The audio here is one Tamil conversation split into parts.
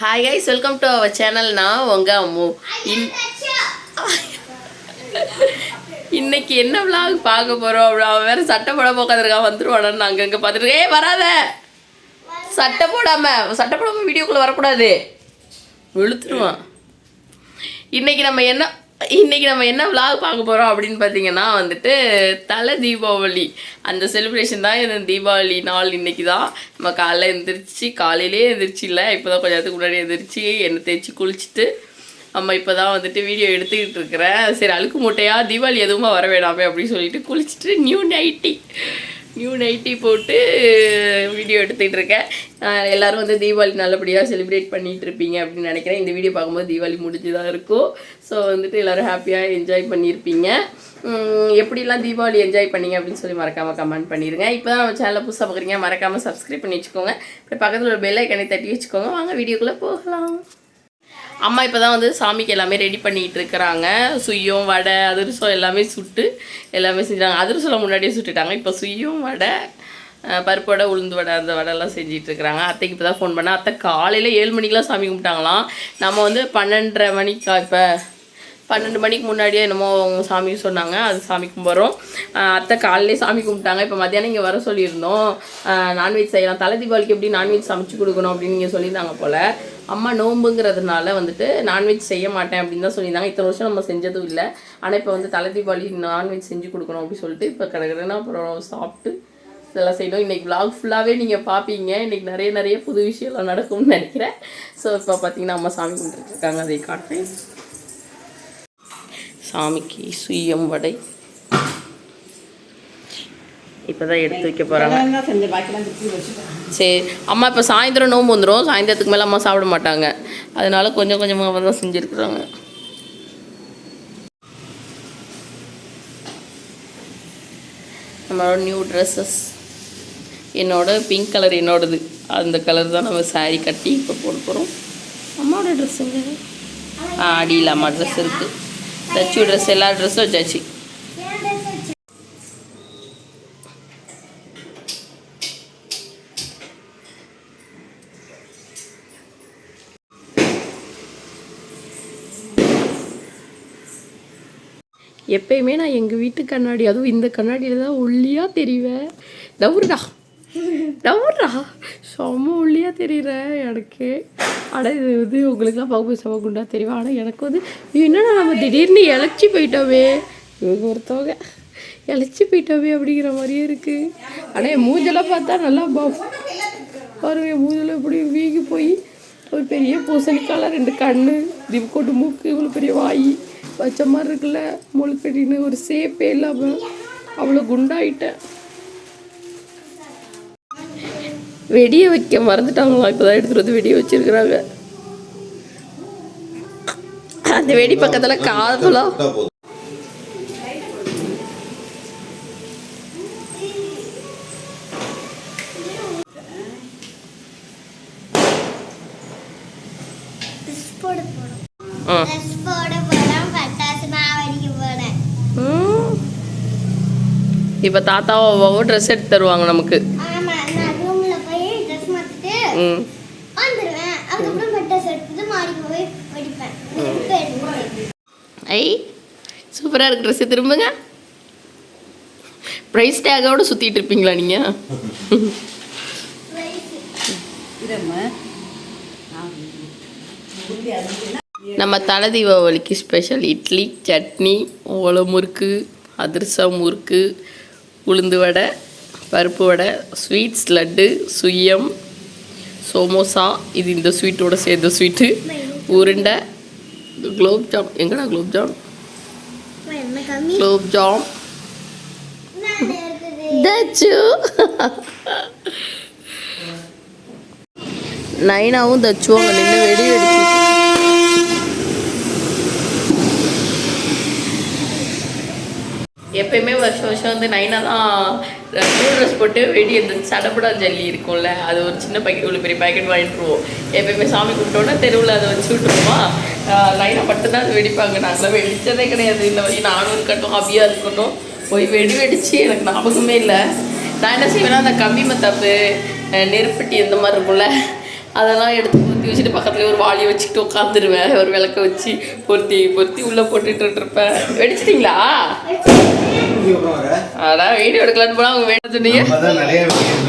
Hi hi welcome to our channel நான் அம்மு இன் இன்னைக்கு என்ன விளாக் பார்க்க போகிறோம் அப்படி அவன் வேறு சட்டை போடாம உட்காந்துருக்கான் வந்துருவாடான்னு நாங்கள் இங்கே பார்த்துட்டு வராத. சட்டை போடாமல் சட்டை போடாமல் வீடியோக்குள்ளே வரக்கூடாது. வெளுத்துருவான் இன்னைக்கு நம்ம என்ன இன்றைக்கி நம்ம என்ன vlog பார்க்க போகிறோம் அப்படின்னு பார்த்தீங்கன்னா வந்துட்டு தலை தீபாவளி. அந்த செலிப்ரேஷன் தான் இந்த தீபாவளி நாள் இன்றைக்கி தான். நம்ம காலைல எழுந்திரிச்சு காலையிலே எழுந்திரிச்சு இல்லை இப்போ தான் கொஞ்சம் நேரத்துக்கு முன்னாடி எழுந்திரிச்சு எண்ணெய் தேய்ச்சி குளிச்சுட்டு நம்ம இப்போ தான் வந்துட்டு வீடியோ எடுத்துக்கிட்டு இருக்கிறேன். சரி அழுக்கு மூட்டையாக தீபாவளி எதுவுமே வர வேணாமே அப்படின்னு சொல்லிட்டு குளிச்சுட்டு நியூ நைட்டி நியூ நைட்டி போட்டு வீடியோ எடுத்துகிட்டு இருக்கேன். எல்லோரும் எல்லாரும் வந்து தீபாவளி நல்லபடியாக செலிப்ரேட் பண்ணிகிட்டு இருப்பீங்க அப்படின்னு நினைக்கிறேன். இந்த வீடியோ பார்க்கும்போது தீபாவளி முடிஞ்சு தான் இருக்கும். ஸோ வந்துட்டு எல்லாரும் ஹாப்பியாக என்ஜாய் பண்ணியிருப்பீங்க. எப்படிலாம் தீபாவளி என்ஜாய் பண்ணீங்க அப்படின்னு சொல்லி மறக்காமல் கமெண்ட் பண்ணிடுங்க இப்போ தான் நம்ம சேனலை புதுசாக பார்க்குறீங்க மறக்காமல் சப்ஸ்கிரைப் பண்ணி வச்சுக்கோங்க. இப்போ பக்கத்தில் ஒரு பெல் ஐக்கனை தட்டி வச்சுக்கோங்க. வாங்க வீடியோக்குள்ளே போகலாம். அம்மா இப்போ தான் வந்து சாமிக்கு எல்லாமே ரெடி பண்ணிகிட்டு இருக்கிறாங்க. சுயம் வடை அதிரசம் எல்லாமே சுட்டு எல்லாமே செஞ்சாங்க அதிரசம் முன்னாடியே சுட்டுட்டாங்க. இப்போ சுய்யம் வடை பருப்பு வடை உளுந்து வடை அந்த வடைலாம் செஞ்சிட்டு இருக்கிறாங்க. அத்தைக்கு இப்போ தான் ஃபோன் பண்ணேன். அத்தை காலையில் ஏழு மணிக்கெலாம் சாமி கும்பிட்டாங்களாம். நம்ம வந்து பன்னெண்டரை மணிக்கா இப்போ பன்னெண்டு மணிக்கு முன்னாடியே என்னமோ அவங்க சாமி சொன்னாங்க அது சாமி கும்பிட்றோம். அத்தை காலையிலே சாமி கும்பிட்டாங்க இப்போ மத்தியானம் இங்கே வர சொல்லியிருந்தோம். நான்வெஜ் செய்யலாம். தலை தீபாவளிக்கு எப்படி நான்வெஜ் சமைச்சு கொடுக்கணும் அப்படின்னு நீங்கள் சொல்லியிருந்தாங்க போல். அம்மா நோம்புங்கிறதுனால வந்துட்டு நான்வெஜ் செய்ய மாட்டேன் அப்படின்னு தான் சொல்லியிருந்தாங்க. இத்தனை வருஷம் நம்ம செஞ்சதும் இல்லை. ஆனால் இப்போ வந்து தலை தீபாவளி நான்வெஜ் செஞ்சு கொடுக்கணும் அப்படின்னு சொல்லிட்டு இப்போ கிடக்குறேன்னா அப்புறம் சாப்பிட்டு இதெல்லாம் செய்யணும் இன்றைக்கி vlog ஃபுல்லாகவே நீங்கள் பார்ப்பீங்க இன்றைக்கி நிறைய நிறைய புது விஷயம்லாம் நடக்கும்னு நினைக்கிறேன். ஸோ இப்போ பார்த்தீங்கன்னா அம்மா சாமி கும்பிட்டுருக்காங்க அதை காட்டுறேன். சாமிக்கு சுயம் வடை. இப்போதான் எடுத்து வைக்க போகிறாங்க சரி. அம்மா இப்போ சாயந்தரம் நோம்பு வந்துடும் சாயந்தரத்துக்கு மேலே அம்மா சாப்பிட மாட்டாங்க. அதனால கொஞ்சம் கொஞ்சமாக தான் செஞ்சுருக்குறாங்க. நம்மளோட நியூ ட்ரெஸ்ஸஸ் என்னோட பிங்க் கலர் என்னோடது. அந்த கலர் தான் நம்ம saree கட்டி இப்போ போட போகிறோம் அம்மாவோட ட்ரெஸ்ஸுங்க ஆ அடியில் அம்மா ட்ரெஸ் இருக்குது தச்சு ட்ரெஸ் எல்லா ட்ரெஸ்ஸும் வச்சாச்சு எப்பயுமே நான் எங்கள் வீட்டு கண்ணாடி அதுவும் இந்த கண்ணாடியில் தான் ஒல்லியாக தெரிவேன். தவுருடா. நம்மடா செம்ம ஒல்லியாக தெரியுற எனக்கு. ஆனால் இது வந்து உங்களுக்குலாம் பகுப்பு செம்ம குண்டா தெரியும். ஆனால் எனக்கு வந்து என்னடா நம்ம திடீர்னு இழைச்சி போயிட்டோமே? இவங்க ஒருத்தவங்க இழைச்சி போயிட்டோமே அப்படிங்கிற மாதிரியே இருக்குது ஆனால் என் மூஞ்செல்லாம் பார்த்தா நல்லா பஃப் பாருங்க என் மூஞ்செல்லாம் இப்படி வீங்கி போய் ஒரு பெரிய பூசணிக்கால ரெண்டு கண் திப்கோட்டு மூக்கு இவ்வளோ பெரிய வாய் வச்ச மாதிரி இருக்குல்ல முழுக்கடின்னு ஒரு சேப்பே இல்லாமல் அவ்வளோ குண்டாயிட்டேன். வெடியை வைக்க மறந்துட்டாங்களா? இப்போதான் எடுத்துட்டு வந்து வெடியை வச்சிருக்கிறாங்க. அந்த வெடி பக்கத்துல காதலாம். இப்ப தாத்தாவும் ட்ரெஸ் எடுத்து தருவாங்க நமக்கு ஆமா நான் ரூம்ல போய் ட்ரெஸ் அதுக்கப்புறம் பட்டாசு மாடிக்கு போய் வெடிப்பேன் எடுத்து ஐ சூப்பராக இருக்கு ட்ரெஸ்ஸு திரும்புங்க. ப்ரைஸ் டேக்கோட சுற்றிட்டு இருப்பீங்களா நீங்கள் நம்ம தலை தீபாவளிக்கு ஸ்பெஷல் இட்லி சட்னி ஓலை முறுக்கு அதிரசம் முறுக்கு உளுந்து வடை பருப்பு வடை ஸ்வீட்ஸ் லட்டு சுயம் சோமோசா இது இந்த ஸ்வீட்டோட சேர்ந்த ஸ்வீட்டு உருண்டை குலோப் ஜாம் எங்கடா குலோப் ஜாம்? என்ன கம்மி குலோப் ஜாம். நான் இருக்குது தச்சு. நைனாவும் தச்சும் அங்கே நின்று வெடி வெடிச்சு எப்பயுமே வருஷம் வருஷம் வந்து நைனா தான் நியூ ட்ரெஸ் போட்டு வெடி அந்த சடப்படா ஜல்லி இருக்கும்ல அது ஒரு சின்ன பாக்கெட் இவ்வளோ பெரிய பாக்கெட் வாங்கிட்டுருவோம். எப்பயுமே சாமி கும்பிட்டோன்னா தெருவில் அதை வச்சு விட்டுருவோமா? ஆஹ் நைனா மட்டும்தான் அது வெடிப்பாங்க. நாங்களாம் வெடித்ததே கிடையாது. இந்த வழி நானும் இருக்கட்டும் அபியா இருக்கட்டும் போய் வெடி வெடிச்சு எனக்கு ஞாபகமே இல்லை. நான் என்ன செய்வேன்னா அந்த கம்பி மத்தாப்பு நெருப்பட்டி இந்த மாதிரி இருக்கும்ல அதெல்லாம் எடுத்து பொருத்தி வச்சுட்டு பக்கத்துல ஒரு வாளியை வச்சுக்கிட்டு உட்காந்துருவேன். ஒரு விளக்க வச்சு பொருத்தி பொருத்தி உள்ளே போட்டுட்டு இருப்பேன். வெடிச்சிட்டிங்களா? அதான் வீடியோ எடுக்கலான்னு போனால் அவங்க வேணும் சொன்னீங்க. நிறைய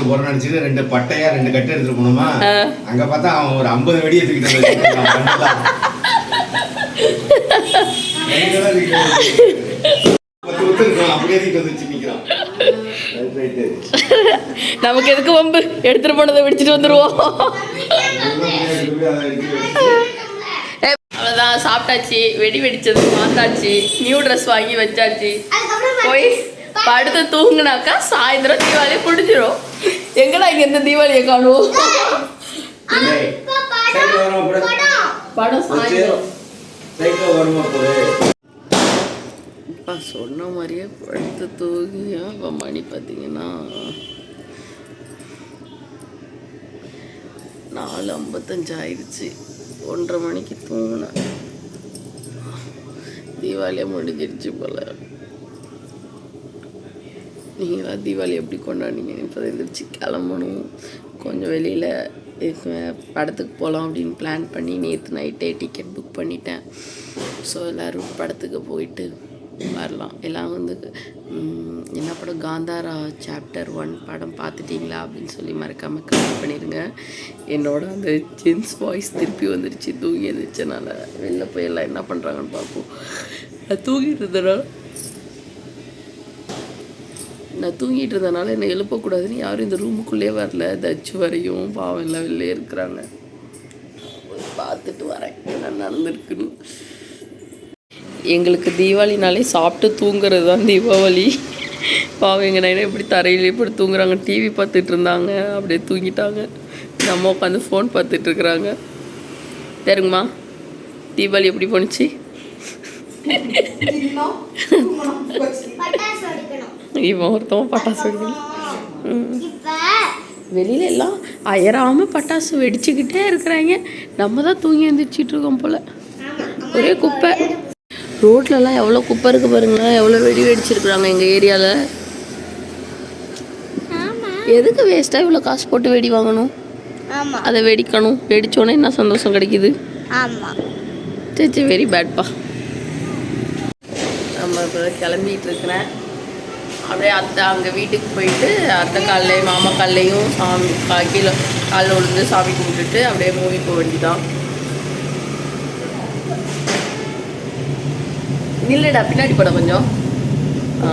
வெடி நினைச்சிட்டு ரெண்டு பட்டையா ரெண்டு கட்டு போனோமா ஆ. அங்க பார்த்தா அவன் ஒரு ஐம்பது வெடி எடுத்துக்கிட்டு. நமக்கு எதுக்கு வம்பு? எடுத்துட்டு போனதை வெடிச்சிட்டு வந்துருவோம். அவ்வளோதான் சாப்பிட்டாச்சு வெடி வெடிச்சது பார்த்தாச்சு நியூ ட்ரெஸ் வாங்கி வச்சாச்சு. போய் படுத்து தூங்குனாக்கா சாயந்தரம் தீபாவளி முடிஞ்சிடும் எங்கடா இங்க இந்த தீபாவளியை போடு. படம். சாயந்தரம். அப்பா சொன்ன மாதிரியே படுத்து தூங்கியா? இப்போ மணி பார்த்தீங்கன்னா நாலு ஐம்பத்தஞ்சு ஆயிடுச்சு. ஒன்றரை மணிக்கு தூங்கினேன். தீபாவளியே முடிஞ்சிருச்சு போல. நீங்களாம் தீபாவளி எப்படி கொண்டாடினீங்க? இப்போ எழுந்திரிச்சு கிளம்பணும். கொஞ்சம் வெளியில் படத்துக்கு போகலாம் அப்படின்னு பிளான் பண்ணி நேற்று நைட்டே டிக்கெட் புக் பண்ணிட்டேன். ஸோ எல்லோரும் படத்துக்கு போயிட்டு வரலாம். எல்லாம் வந்து என்ன படம்? காந்தாரா சாப்டர் ஒன் படம் பார்த்துட்டிங்களா அப்படின்னு சொல்லி மறக்காமல் கமெண்ட் பண்ணிடுங்க என்னோட அந்த ஜென்ஸ் வாய்ஸ் திருப்பி வந்துருச்சு. தூங்கி எழுந்திரிச்சனால வெளில போய் எல்லாம் என்ன பண்ணுறாங்கன்னு பார்ப்போம். தூங்கிட்டு இருந்தனால நான் தூங்கிட்டு இருந்தனால என்னை எழுப்பக்கூடாதுன்னு யாரும் இந்த ரூமுக்குள்ளே வரல. தச்சு வரையும் பாவம் எல்லாம் வெளிலே இருக்கிறாங்க. போய் பார்த்துட்டு வரேன். என்ன நடந்திருக்குன்னு. எங்களுக்கு தீபாவளினாலே சாப்பிட்டு தூங்குறது தான் தீபாவளி. பாவம் எங்கள் நைனா எப்படி தரையில் எப்படி தூங்குறாங்க. டிவி பார்த்துட்டு இருந்தாங்க. அப்படியே தூங்கிட்டாங்க. நம்ம உட்காந்து ஃபோன் பார்த்துட்டு இருக்கிறாங்க. தீபாவளி எப்படி போணுச்சு? இவன் ஒருத்தவன் பட்டாசு வெடிக்கணும் வெளியில எல்லாம் அயராம பட்டாசு வெடிச்சுக்கிட்டே இருக்கிறாங்க நம்ம தான் தூங்கி எழுந்திரிச்சிட்டு இருக்கோம் போல ஒரே குப்பை ரோட்லலாம் எவ்வளோ குப்பை இருக்கு பாருங்களேன் எவ்வளோ வெடி வெடிச்சிருக்கிறாங்க எங்கள் ஏரியாவில் ஆமா எதுக்கு வேஸ்ட்டாக இவ்வளோ காசு போட்டு வெடி வாங்கணும் ஆமா அதை வெடிக்கணும் வெடிச்சோன்னே என்ன சந்தோஷம் கிடைக்குது ஆமா சரி வெரி பேட்ப்பா நம்ம இப்போ கிளம்பிட்டு இருக்கிறேன் அப்படியே அத்தை அங்கே வீட்டுக்கு போயிட்டு அத்தை கால்லையும் மாமா கால்லையும் சாமி கா- கீழே காலில் விழுந்து சாமி கும்பிட்டுட்டு அப்படியே மூவி போக வேண்டிதான் நில்லடா பின்னாடி போட கொஞ்சம். ஆ.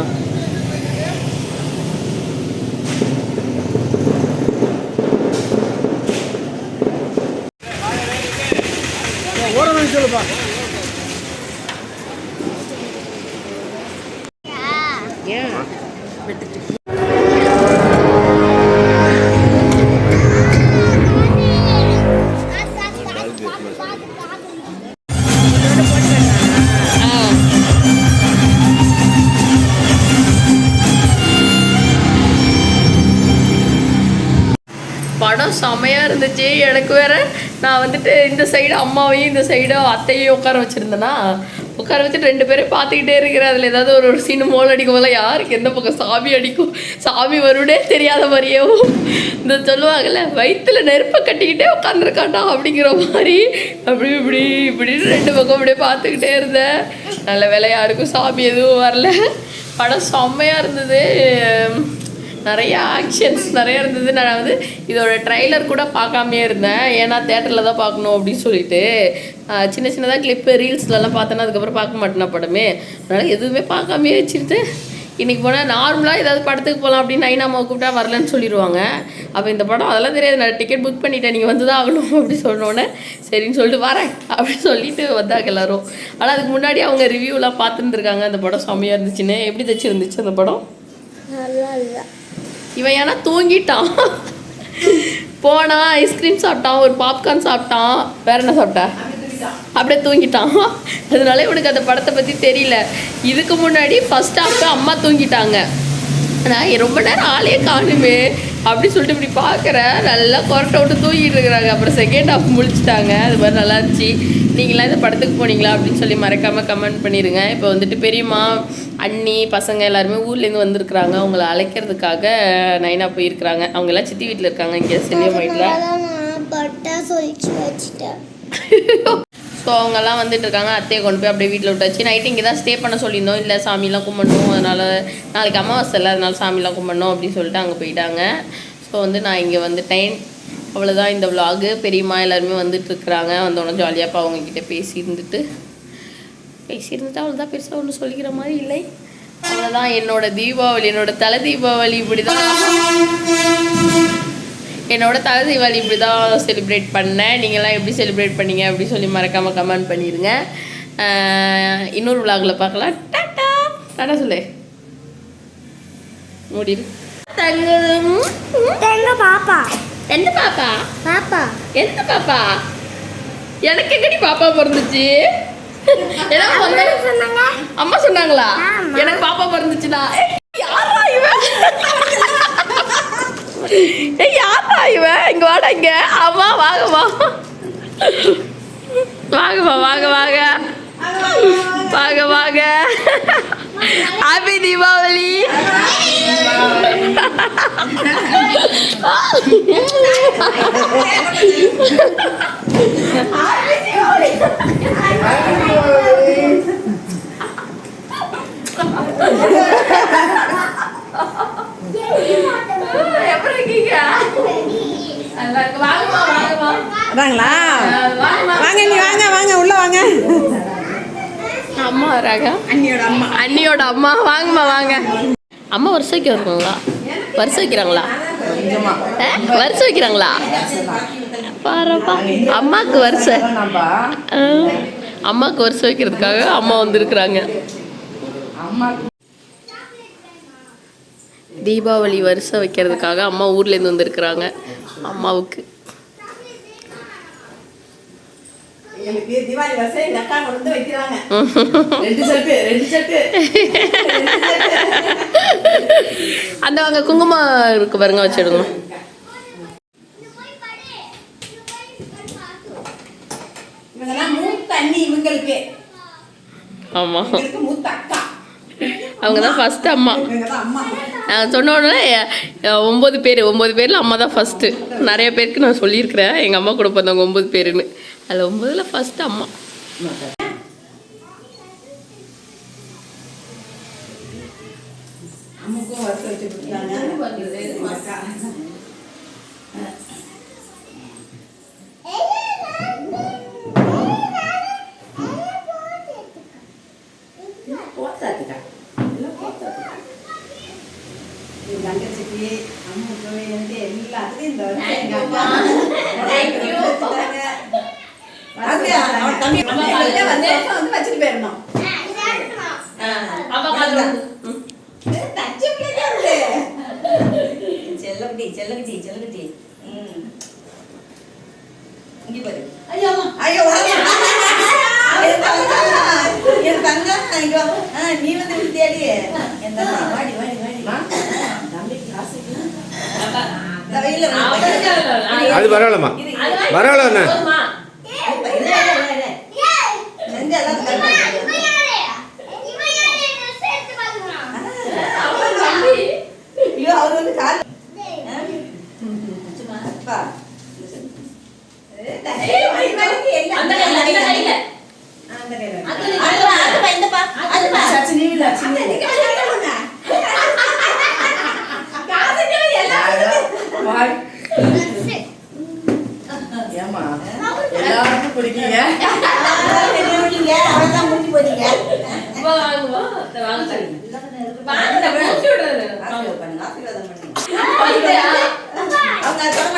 செமையாக இருந்துச்சு. எனக்கு வேற நான் வந்துட்டு இந்த சைடு அம்மாவையும் இந்த சைடு அத்தையும் உட்கார வச்சுருந்தேன்னா உட்கார வச்சுட்டு ரெண்டு பேரும் பார்த்துக்கிட்டே இருக்கிறேன். அதில் ஏதாவது ஒரு ஒரு சீனு மோல் அடிக்கும் போல யாருக்கு எந்த பக்கம் சாமி அடிக்கும் சாமி வருடே தெரியாத மாதிரியேவும் இந்த சொல்லுவாங்கல்ல வயிற்றுல நெருப்பை கட்டிக்கிட்டே உட்காந்துருக்காண்டா அப்படிங்கிற மாதிரி. அப்படி இப்படி இப்படின்னு ரெண்டு பக்கம் அப்படியே பார்த்துக்கிட்டே இருந்தேன். நல்ல வேலை யாருக்கும் சாமி எதுவும் வரல. படம் செம்மையாக இருந்தது. நிறைய ஆக்ஷன்ஸ் நிறைய இருந்தது. நான் வந்து இதோட ட்ரைலர் கூட பார்க்காமே இருந்தேன். ஏன்னா தேட்டரில் தான் பார்க்கணும் அப்படின்னு சொல்லிட்டு சின்ன சின்னதாக கிளிப்பு ரீல்ஸ்லலாம் பார்த்தேன்னா அதுக்கப்புறம் பார்க்க மாட்டேனா படமே. அதனால் எதுவுமே பார்க்காமே வச்சுட்டு இன்றைக்கி போனால் நார்மலாக ஏதாவது படத்துக்கு போகலாம் அப்படின்னு நைனாமாவை கூப்பிட்டா வரலன்னு சொல்லிடுவாங்க. அப்போ இந்த படம் அதெல்லாம் தெரியாது. நான் டிக்கெட் புக் பண்ணிட்டேன். நீங்கள் வந்து தான் ஆகணும் அப்படி சொன்னோன்னே சரின்னு சொல்லிட்டு வரேன் அப்படின்னு சொல்லிட்டு வந்தாங்க எல்லோரும். ஆனால் அதுக்கு முன்னாடி அவங்க ரிவ்யூலாம் பார்த்துருந்துருக்காங்க. அந்த படம் செம்மையாக இருந்துச்சுன்னு. எப்படி தச்சு இருந்துச்சு அந்த படம்? நல்லா இல்லை. இவன் ஏன்னா தூங்கிட்டான். போனா ஐஸ்கிரீம் சாப்பிட்டான் ஒரு பாப்கார்ன் சாப்பிட்டான். வேற என்ன சாப்பிட்ட? அப்படியே தூங்கிட்டான். அதனால இவனுக்கு அந்த படத்தை பற்றி தெரியல. இதுக்கு முன்னாடி ஃபர்ஸ்ட் ஹாஃப் அம்மா தூங்கிட்டாங்க. நான் ரொம்ப நேரம் ஆளே காணுமே அப்படி சொல்லிட்டு இப்படி பார்க்குறேன். நல்லா கொரட்டை விட்டு தூங்கிட்டு இருக்கிறாங்க. அப்புறம் செகண்ட் ஹாஃப் முழிச்சிட்டாங்க அது மாதிரி நல்லா இருந்துச்சு. நீங்களாம் இந்த படத்துக்கு போனீங்களா அப்படின்னு சொல்லி மறக்காமல் கமெண்ட் பண்ணிடுங்க இப்போ வந்துட்டு பெரியம்மா அண்ணி பசங்க எல்லாருமே ஊர்லேருந்து வந்திருக்கிறாங்க. அவங்கள அழைக்கிறதுக்காக நைனா போயிருக்கிறாங்க. அவங்க எல்லாம் சித்தி வீட்டில் இருக்காங்க இங்கே செல்லியம் வீட்டில் ஸோ அவங்கெல்லாம் வந்துட்டு இருக்காங்க அத்தையை கொண்டு போய் அப்படியே வீட்டில் விட்டாச்சு. நைட்டு இங்கே தான் ஸ்டே பண்ண சொல்லியிருந்தோம். இல்லை சாமிலாம் கும்பிடணும். அதனால் நாளைக்கு அமாவாசை இல்லை. அதனால சாமிலாம் கும்பிடணும் அப்படின்னு சொல்லிட்டு அங்கே போயிட்டாங்க. ஸோ வந்து நான் இங்கே வந்துட்டேன். அவ்வளோதான் இந்த விலாகு பெரியம்மா எல்லாருமே வந்துட்டு இருக்கிறாங்க வந்தோடனே ஜாலியாக அப்போ அவங்கக்கிட்ட பேசியிருந்துட்டு. பேசியிருந்துட்டு அவ்வளோதான் பெருசாக ஒன்றும் சொல்லிக்கிற மாதிரி இல்லை. அவ்வளோதான் என்னோட தீபாவளி என்னோட தலை தீபாவளி இப்படி தான் என்னோட தலை தீபாவளி இப்படி தான் செலிப்ரேட் பண்ணேன். நீங்களாம் எப்படி செலிப்ரேட் பண்ணீங்க? அப்படி சொல்லி மறக்காமல் கமெண்ட் பண்ணிடுங்க இன்னொரு விலாகில் பார்க்கலாம். டாட்டா டாட்டா சொல்லு. மூடிடு தங்கம். எங்க பாப்பா? எந்த பாப்பா? பாப்பா. எந்த பாப்பா? எனக்கு எங்கடி பாப்பா பிறந்துச்சு? எனக்கு வந்தா- சொன்னாங்க. அம்மா சொன்னாங்களா. எனக்கு பாப்பா பிறந்துச்சுடா யாரா இவன் ஏய் யாரா இவன்? இங்க வாடா இங்க. அம்மா வாங்கம்மா வாங்கம்மா வாங்க வாங்க வாங்க. வாங்க ஹாப்பி தீபாவளி எப்படி இருக்கீங்க நல்லா இருக்கு. வாங்கம்மா வாங்கம்மா அதாங்களா வாங்க நீ வாங்க வாங்க உள்ள வாங்க. அம்மா வராங்க. அண்ணியோட அம்மா. அண்ணியோட அம்மா. வாங்கம்மா வாங்க. அம்மா வருஷம் வைக்க வருவாங்களா? வருஷம் வைக்கிறாங்களா? வருஷம் வைக்கிறாங்களா பாருப்பா. அம்மாவுக்கு வருஷம். அம்மாவுக்கு வருஷம் வைக்கிறதுக்காக அம்மா வந்திருக்கிறாங்க. அம்மா தீபாவளி வருஷம் வைக்கிறதுக்காக அம்மா ஊர்லேருந்து வந்திருக்கிறாங்க. அம்மாவுக்கு. அந்த அங்கே குங்குமம் இருக்கு பாருங்க வச்சிடுங்க. இவங்களுக்கு மூத்த அக்கா. அவங்க தான் ஃபஸ்ட்டு அம்மா. நான் சொன்ன உடனே ஒம்பது பேர் ஒம்பது பேரில் அம்மா தான் ஃபஸ்ட்டு நிறைய பேருக்கு நான் சொல்லியிருக்கிறேன். எங்கள் அம்மா கூட பிறந்தவங்க ஒம்பது பேருன்னு. அதில் ஒம்பதில் ஃபஸ்ட்டு அம்மா. அம்முக்கும் வருஷம் வச்சு கொடுத்தாங்க அக்கா. போத்தாதுக்கா எல்லாம் போத்தாதுக்கா என் தங்கச்சிக்கு அம்முக்கு வந்து எல்லாத்துக்கும் இந்த வருஷம் எங்க வச்சுட்டாங்க. வந்து தம்பி வச்சுட்டு போயிடணும். தச்சு பிள்ளைங்க இருக்கு. செல்லக்குட்டி செல்லக்குட்டி செல்லக்குட்டி. ம். இங்க பாரு. ஐயோ வாங்க. என் தங்கம், என் தங்கம், ஐயோ. ஆ, நீ வந்து இப்படி தேடி. என் தம்பி வாடி வாடி வாடி தம்பிக்கு காசுக்கு இந்த வெயில்ல வந்து அது பரவாயில்லம்மா பரவாயில்ல நெஞ்சு எல்லாம் கரெக்டா ஐயோ அவர் வந்து கால் அப்பா. ஏ, தம்பி, வலி வலிக்கு எல்லாம் அந்த கையில, இந்த கையில. அந்த கையில. அதுப்பா அதுப்பா இந்தப்பா அதுப்பா சச்சி, நீ இல்ல, சின்ன. காசுக்கு எல்லாம் வாய். ஏம்மா, எல்லாருக்கும் பிடிக்கீங்க? என்ன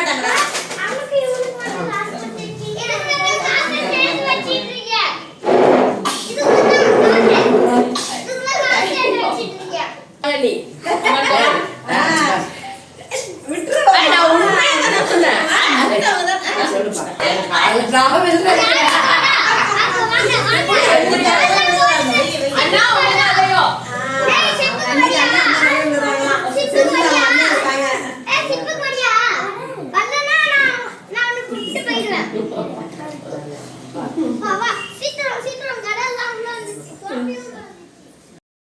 ഉത്സാഹം